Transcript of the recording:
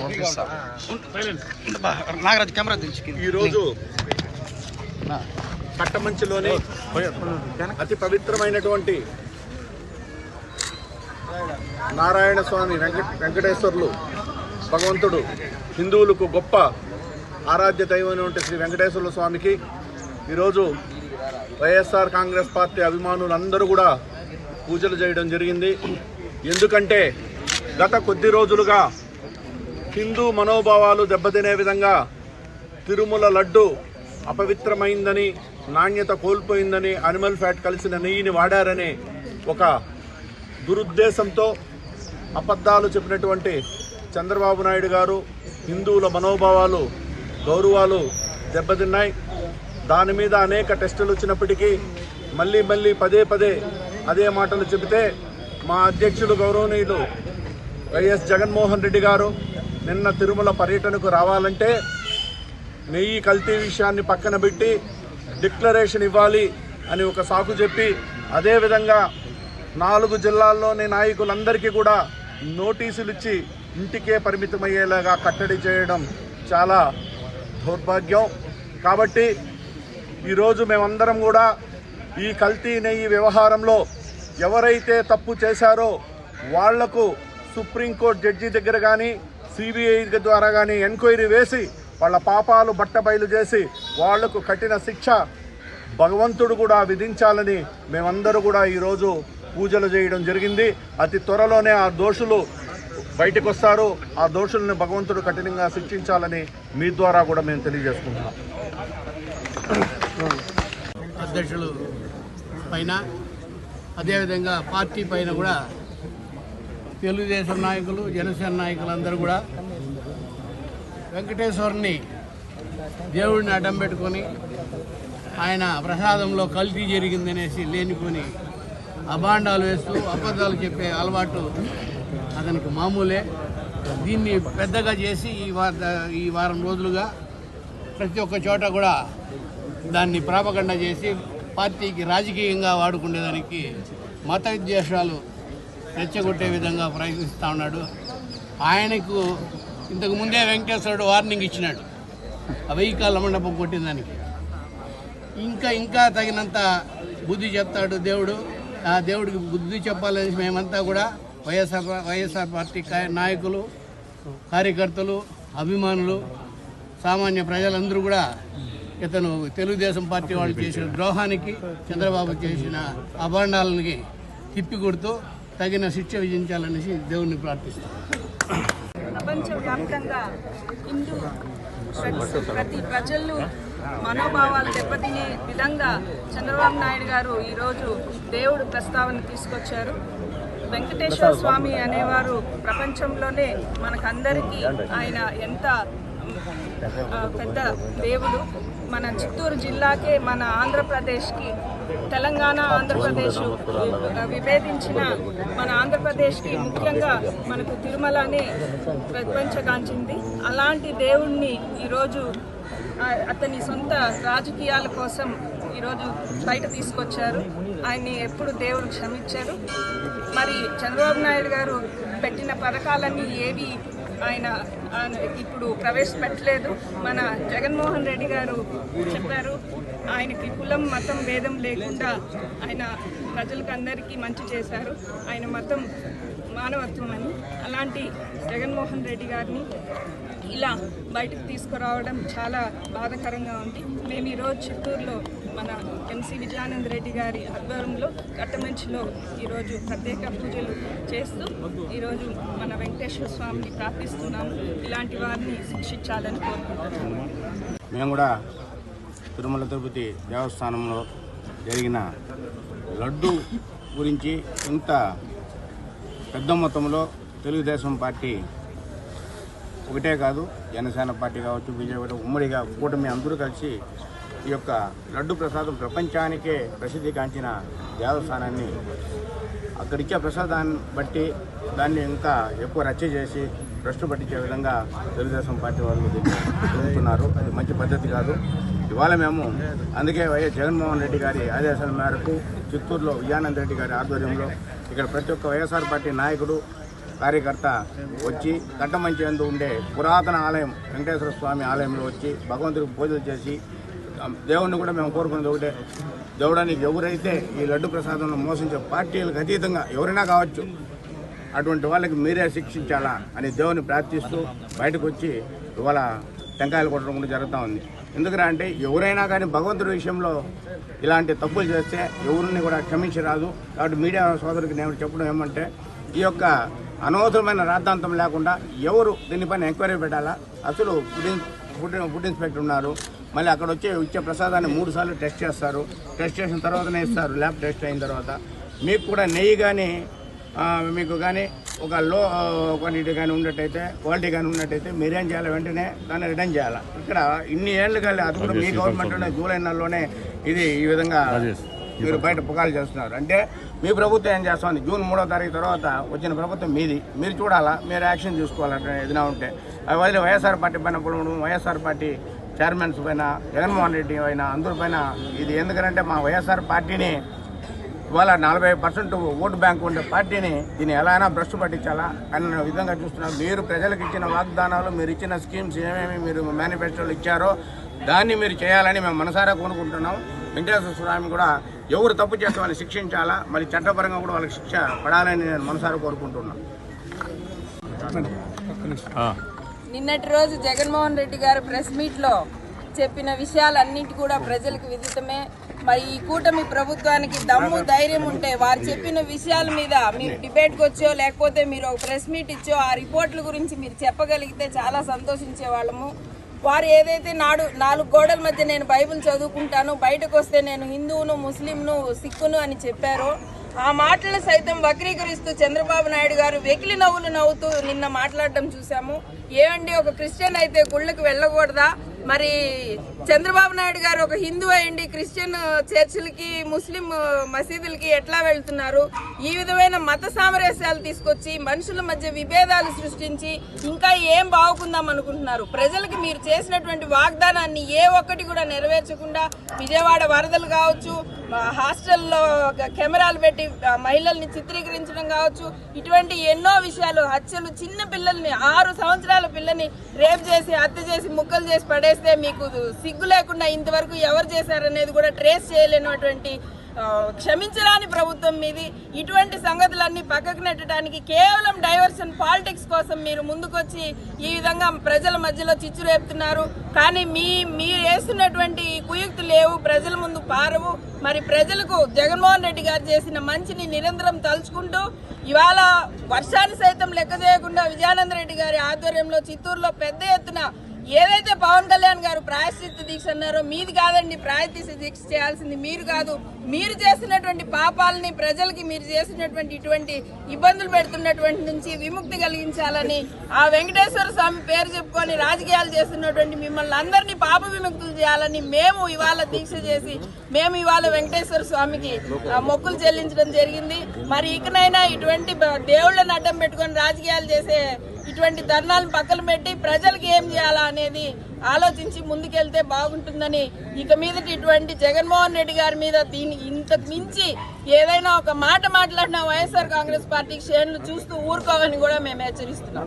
పంపిస్తా. నాగరాజు కెమెరా దించి ఈరోజు కట్టమంచిలోని అతి పవిత్రమైనటువంటి నారాయణ స్వామి వెంకట వెంకటేశ్వర్లు భగవంతుడు హిందువులకు గొప్ప ఆరాధ్య దైవమైనటువంటి శ్రీ వెంకటేశ్వర స్వామికి ఈరోజు వైఎస్ఆర్ కాంగ్రెస్ పార్టీ అభిమానులందరూ కూడా పూజలు చేయడం జరిగింది. ఎందుకంటే గత కొద్ది రోజులుగా హిందూ మనోభావాలు దెబ్బతినే విధంగా తిరుమల లడ్డు అపవిత్రమైందని నాణ్యత కోల్పోయిందని అనిమల్ ఫ్యాట్ కలిసిన నెయ్యిని వాడారనే ఒక దురుద్దేశంతో అబద్ధాలు చెప్పినటువంటి చంద్రబాబు నాయుడు గారు హిందువుల మనోభావాలు గౌరవాలు దెబ్బతిన్నాయి. దాని మీద అనేక టెస్టులు వచ్చినప్పటికీ మళ్ళీ మళ్ళీ పదే పదే అదే మాటలు చెబితే మా అధ్యక్షులు గౌరవనీయులు వైఎస్ జగన్మోహన్ రెడ్డి గారు నిన్న తిరుమల పర్యటనకు రావాలంటే నెయ్యి కల్తీ విషయాన్ని పక్కన పెట్టి డిక్లరేషన్ ఇవ్వాలి అని ఒక సాకు చెప్పి అదేవిధంగా నాలుగు జిల్లాల్లోని నాయకులందరికీ కూడా నోటీసులు ఇచ్చి ఇంటికే పరిమితమయ్యేలాగా కట్టడి చేయడం చాలా దౌర్భాగ్యం. కాబట్టి ఈరోజు మేమందరం కూడా ఈ కల్తీ నెయ్యి వ్యవహారంలో ఎవరైతే తప్పు చేశారో వాళ్ళకు సుప్రీంకోర్టు జడ్జి దగ్గర కానీ సిబిఐ ద్వారా కానీ ఎంక్వైరీ వేసి వాళ్ళ పాపాలు బట్టబయలు చేసి వాళ్ళకు కఠిన శిక్ష భగవంతుడు కూడా విధించాలని మేమందరూ కూడా ఈరోజు పూజలు చేయడం జరిగింది. అతి త్వరలోనే ఆ దోషులు బయటకు వస్తారు ఆ దోషులను భగవంతుడు కఠినంగా శిక్షించాలని మీ ద్వారా కూడా మేము తెలియజేసుకుంటున్నాం. అధ్యక్షులు పైన అదేవిధంగా పార్టీ పైన కూడా తెలుగుదేశం నాయకులు జనసేన నాయకులందరూ కూడా వెంకటేశ్వరుని దేవుడిని అడ్డం పెట్టుకొని ఆయన ప్రసాదంలో కల్తీ జరిగిందనేసి లేనిపోని అభాండాలు వేస్తూ అబద్ధాలు చెప్పే అలవాటు అతనికి మామూలే. దీన్ని పెద్దగా చేసి ఈ వార ఈ వారం రోజులుగా ప్రతి ఒక్క చోట కూడా దాన్ని ప్రాపగండ చేసి పార్టీకి రాజకీయంగా వాడుకునేదానికి మత విద్వేషాలు రెచ్చగొట్టే విధంగా ప్రయత్నిస్తూ ఉన్నాడు. ఆయనకు ఇంతకు ముందే వెంకటేశ్వరుడు వార్నింగ్ ఇచ్చినాడు. ఆ వెయ్యి కాళ్ళ మండపం కొట్టిన దానికి. ఇంకా ఇంకా తగినంత బుద్ధి చెప్తాడు దేవుడు. ఆ దేవుడికి బుద్ధి చెప్పాలని మేమంతా కూడా వైఎస్ఆర్ వైఎస్ఆర్ పార్టీ నాయకులు కార్యకర్తలు అభిమానులు సామాన్య ప్రజలందరూ కూడా ఇతను తెలుగుదేశం పార్టీ వాళ్ళు చేసిన ద్రోహానికి చంద్రబాబు చేసిన అభాండాలకి తిప్పికొడుతూ తగిన శిక్ష విధించాలనేసి దేవుణ్ణి ప్రార్థిస్తాను ప్రపంచవ్యాప్తంగా హిందూ ప్రతి- ప్రతి ప్రజలు మనోభావాలు దెబ్బతినే విధంగా చంద్రబాబు నాయుడు గారు ఈరోజు దేవుడు ప్రస్తావన తీసుకొచ్చారు. వెంకటేశ్వర స్వామి అనేవారు ప్రపంచంలోనే మనకందరికీ ఆయన ఎంత పెద్ద దేవుడు మన చిత్తూరు జిల్లాకే మన ఆంధ్రప్రదేశ్కి తెలంగాణ ఆంధ్రప్రదేశ్ విభేదించిన మన ఆంధ్రప్రదేశ్కి ముఖ్యంగా మనకు తిరుమలనే ప్రపంచగాంచింది. అలాంటి దేవుణ్ణి ఈరోజు అతని సొంత రాజకీయాల కోసం ఈరోజు బయట తీసుకొచ్చారు. ఆయన్ని ఎప్పుడు దేవుడు క్షమించారు. మరి చంద్రబాబు నాయుడు గారు పెట్టిన పథకాలన్నీ ఏవి ఆయన ఇప్పుడు ప్రవేశపెట్టలేదు. మన జగన్మోహన్ రెడ్డి గారు చెప్పారు ఆయనకి కులం మతం భేదం లేకుండా ఆయన ప్రజలకు అందరికీ మంచి చేశారు. ఆయన మతం మానవత్వం అని. అలాంటి జగన్మోహన్ రెడ్డి గారిని ఇలా బయటకు తీసుకురావడం చాలా బాధాకరంగా ఉంది. మేము ఈరోజు చిత్తూరులో మన ఎంసీ విజయానంద్ రెడ్డి గారి ఆధ్వర్యంలో కట్టమంచిలో ఈరోజు ప్రత్యేక పూజలు చేస్తూ ఈరోజు మన వెంకటేశ్వర స్వామిని ప్రార్థిస్తున్నాము. ఇలాంటి వారిని శిక్షించాలని కోరుకుంటున్నాము. మేము కూడా తిరుమల తిరుపతి దేవస్థానంలో జరిగిన లడ్డు గురించి ఇంత పెద్ద మొత్తంలో తెలుగుదేశం పార్టీ ఒకటే కాదు జనసేన పార్టీ కావచ్చు బీజేపీ ఉమ్మడిగా కూటమి అందరూ కలిసి ఈ యొక్క లడ్డు ప్రసాదం ప్రపంచానికే ప్రసిద్ధిగాంచిన దేవస్థానాన్ని అక్కడిచ్చే ప్రసాదాన్ని బట్టి దాన్ని ఇంకా ఎక్కువ రచ్చ చేసి భ్రష్టు పట్టించే విధంగా తెలుగుదేశం పార్టీ వాళ్ళు చెబుతున్నారు అది మంచి పద్ధతి కాదు. ఇవాళ మేము అందుకే వైఎస్ జగన్మోహన్ రెడ్డి గారి ఆదేశాల మేరకు చిత్తూరులో విజయానంద రెడ్డి గారి ఆధ్వర్యంలో ఇక్కడ ప్రతి ఒక్క వైఎస్ఆర్ పార్టీ నాయకుడు కార్యకర్త వచ్చి కట్టమంచి ఎందు ఉండే పురాతన ఆలయం వెంకటేశ్వర స్వామి ఆలయంలో వచ్చి భగవంతుడికి పూజలు చేసి దేవుణ్ణి కూడా మేము కోరుకున్నది ఒకటే. దేవుడానికి ఎవరైతే ఈ లడ్డు ప్రసాదంలో మోసించే పార్టీలకు అతీతంగా ఎవరైనా కావచ్చు అటువంటి వాళ్ళకి మీరే శిక్షించాలా అని దేవుని ప్రార్థిస్తూ బయటకు వచ్చి ఇవాళ టెంకాయలు కొట్టడం కూడా జరుగుతూ ఉంది. ఎందుకంటే అంటే ఎవరైనా కానీ భగవంతుడి విషయంలో ఇలాంటి తప్పులు చేస్తే ఎవరిని కూడా క్షమించరాదు. కాబట్టి మీడియా సోదరికి నేను చెప్పడం ఏమంటే ఈ యొక్క అనవసరమైన రాద్ధాంతం లేకుండా ఎవరు దీనిపైన ఎంక్వైరీ పెట్టాలా? అసలు ఫుడ్ ఫుడ్ ఫుడ్ ఇన్స్పెక్టర్ ఉన్నారు. మళ్ళీ అక్కడ వచ్చే ఇచ్చే ప్రసాదాన్ని మూడు సార్లు టెస్ట్ చేస్తారు. టెస్ట్ చేసిన తర్వాతనే ఇస్తారు. ల్యాబ్ టెస్ట్ అయిన తర్వాత. మీకు కూడా నెయ్యి కానీ మీకు కానీ ఒక లో క్వాంటిటీ కానీ ఉన్నట్టయితే క్వాలిటీ కానీ ఉన్నట్టయితే మీరేం చేయాలి? వెంటనే దాన్ని రిటర్న్ చేయాలి? ఇక్కడ ఇన్ని ఏళ్ళు కానీ అది కూడా మీ గవర్నమెంట్లోనే జూలై నెలలోనే ఇది ఈ విధంగా మీరు బయట పుకాలు చేస్తున్నారు. అంటే మీ ప్రభుత్వం ఏం చేస్తుంది? జూన్ మూడో తారీఖు తర్వాత వచ్చిన ప్రభుత్వం మీది. మీరు చూడాలా? మీరు యాక్షన్ తీసుకోవాలంటే ఏదైనా ఉంటే. అది వదిలి వైఎస్ఆర్ పార్టీ పైన పొడవడం వైఎస్ఆర్ పార్టీ చైర్మన్స్ పైన జగన్మోహన్ రెడ్డి పైన అందరి పైన. ఇది ఎందుకంటే మా వైఎస్ఆర్ పార్టీని ఇవాళ నలభై పర్సెంట్ ఓటు బ్యాంక్ ఉండే పార్టీని దీన్ని ఎలా అయినా భ్రష్టు పట్టించాలా అన్న విధంగా చూస్తున్నాం మీరు ప్రజలకు ఇచ్చిన వాగ్దానాలు మీరు ఇచ్చిన స్కీమ్స్ ఏమేమి మీరు మేనిఫెస్టోలు ఇచ్చారో దాన్ని మీరు చేయాలని మేము మనసారా కోరుకుంటున్నాం. వెంకటేశ్వర స్వామి కూడా ఎవరు తప్పు చేస్తే వాళ్ళని శిక్షించాలా మరి చట్టపరంగా కూడా వాళ్ళకి శిక్ష పడాలని నేను మనసారా కోరుకుంటున్నాను. నిన్నటి రోజు జగన్మోహన్ రెడ్డి గారు ప్రెస్ మీట్లో చెప్పిన విషయాలన్నింటి కూడా ప్రజలకు విదితమే. మరి ఈ కూటమి ప్రభుత్వానికి దమ్ము ధైర్యం ఉంటే వారు చెప్పిన విషయాల మీద మీరు డిబేట్కి వచ్చో లేకపోతే మీరు ఒక ప్రెస్ మీట్ ఇచ్చో ఆ రిపోర్ట్ల గురించి మీరు చెప్పగలిగితే చాలా సంతోషించే వాళ్ళము వారు ఏదైతే నాడు నాలుగు గోడల మధ్య నేను బైబిల్ చదువుకుంటాను బయటకు వస్తే నేను హిందువును ముస్లింను సిక్కును అని చెప్పారో ఆ మాటలు సైతం వక్రీకరిస్తూ చంద్రబాబు నాయుడు గారు వెకిలి నవ్వులు నవ్వుతూ నిన్న మాట్లాడడం చూసాము ఏమండి ఒక క్రిస్టియన్ అయితే గుళ్ళకు వెళ్ళకూడదా? మరి చంద్రబాబు నాయుడు గారు ఒక హిందూ అయ్యండి క్రిస్టియన్ చర్చిలకి ముస్లిం మసీదులకి ఎట్లా వెళ్తున్నారు? ఈ విధమైన మత సామరస్యాలు తీసుకొచ్చి మనుషుల మధ్య విభేదాలు సృష్టించి ఇంకా ఏం బాగుకుందాం అనుకుంటున్నారు? ప్రజలకు మీరు చేసినటువంటి వాగ్దానాన్ని ఏ ఒక్కటి కూడా నెరవేర్చకుండా విజయవాడ వరదలు కావచ్చు హాస్టల్లో కెమెరాలు పెట్టి మహిళల్ని చిత్రీకరించడం కావచ్చు ఇటువంటి ఎన్నో విషయాలు హత్యలు చిన్న పిల్లల్ని ఆరు సంవత్సరాల పిల్లని రేప్ చేసి హత్య చేసి ముక్కలు చేసి పడేస్తే మీకు సిగ్గు లేకుండా ఇంతవరకు ఎవరు చేశారనేది కూడా ట్రేస్ చేయలేనటువంటి క్షమించరాని ప్రభుత్వం మీది. ఇటువంటి సంగతులన్నీ పక్కకు నెట్టడానికి కేవలం డైవర్షన్ పాలిటిక్స్ కోసం మీరు ముందుకొచ్చి ఈ విధంగా ప్రజల మధ్యలో చిచ్చు రేపుతున్నారు. కానీ మీ మీరు వేస్తున్నటువంటి కుయుక్తులు లేవు ప్రజల ముందు పారవు. మరి ప్రజలకు జగన్మోహన్ రెడ్డి గారు చేసిన మంచిని నిరంతరం తలుచుకుంటూ ఇవాళ వర్షాన్ని సైతం లెక్క చేయకుండా విజయానంద రెడ్డి గారి ఆధ్వర్యంలో చిత్తూరులో పెద్ద ఎత్తున ఏదైతే పవన్ కళ్యాణ్ గారు ప్రాయశ్చిత్త దీక్ష అన్నారో మీది కాదండి ప్రాయశ్చిత్త దీక్ష చేయాల్సింది మీరు కాదు. మీరు చేస్తున్నటువంటి పాపాలని ప్రజలకి మీరు చేసినటువంటి ఇటువంటి ఇబ్బందులు పెడుతున్నటువంటి నుంచి విముక్తి కలిగించాలని ఆ వెంకటేశ్వర స్వామి పేరు చెప్పుకొని రాజకీయాలు చేస్తున్నటువంటి మిమ్మల్ని అందరినీ పాప విముక్తులు చేయాలని మేము ఇవాళ దీక్ష చేసి మేము ఇవాళ వెంకటేశ్వర స్వామికి మొక్కులు చెల్లించడం జరిగింది. మరి ఇకనైనా ఇటువంటి దేవుళ్ళని అడ్డం పెట్టుకొని రాజకీయాలు చేసే ఇటువంటి ధర్నాలను పక్కన పెట్టి ప్రజలకు ఏం చేయాలా అనేది ఆలోచించి ముందుకెళ్తే బాగుంటుందని ఇక మీదటి ఇటువంటి జగన్మోహన్ రెడ్డి గారి మీద దీని ఇంత మించి ఏదైనా ఒక మాట మాట్లాడిన వైఎస్ఆర్ కాంగ్రెస్ పార్టీ శ్రేణులు చూస్తూ ఊరుకోవని కూడా మేము హెచ్చరిస్తున్నాం.